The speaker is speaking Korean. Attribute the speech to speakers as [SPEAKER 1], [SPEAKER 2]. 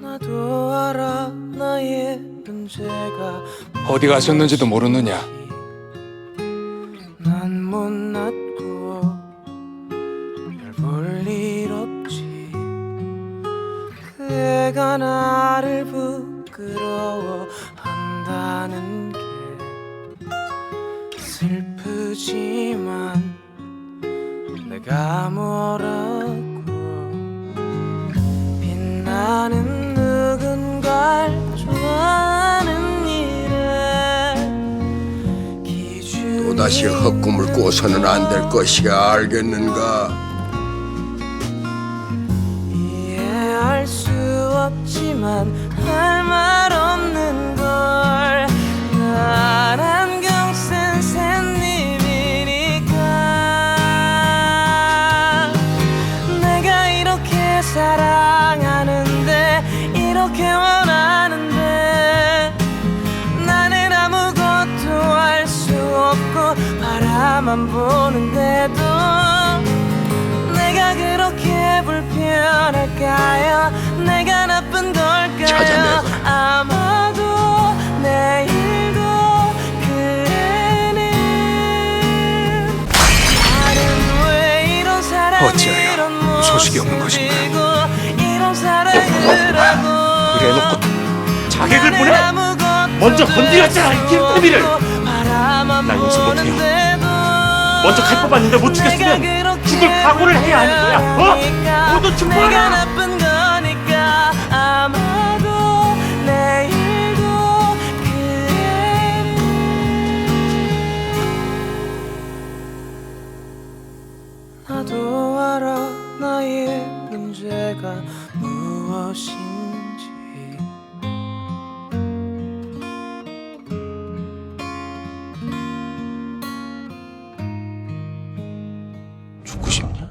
[SPEAKER 1] 나도 알아 나의 문제가
[SPEAKER 2] 어디 가셨는지도 모르느냐?
[SPEAKER 1] 난 못났고 별볼일 없지 그 애가 나를 부끄러워한다는 게 슬프지만 내가 뭐라고 빛나는
[SPEAKER 3] 또다시 헛꿈을 꿔서는 안 될 것이야 알겠는가?
[SPEAKER 1] 바라만 보는데도 내가 그렇게 불편할까요? 내가 나쁜 걸까요? 아마도 내일도 그애는 나는 왜 이런 사람이
[SPEAKER 2] 어찌하여 소식이 없는 것인가?
[SPEAKER 1] 이런 사랑을 하고
[SPEAKER 4] 그래놓고 자객을 보내? 먼저 건드렸잖아, 이 김태미를. 나 용서 못해요. 먼저 갈 법았는데 못 죽였으면 죽을 각오를 해야 하는 거야. 어? 모두
[SPEAKER 1] 그래 나도 알아 나의 문제가 무엇인지
[SPEAKER 3] 죽고 싶냐?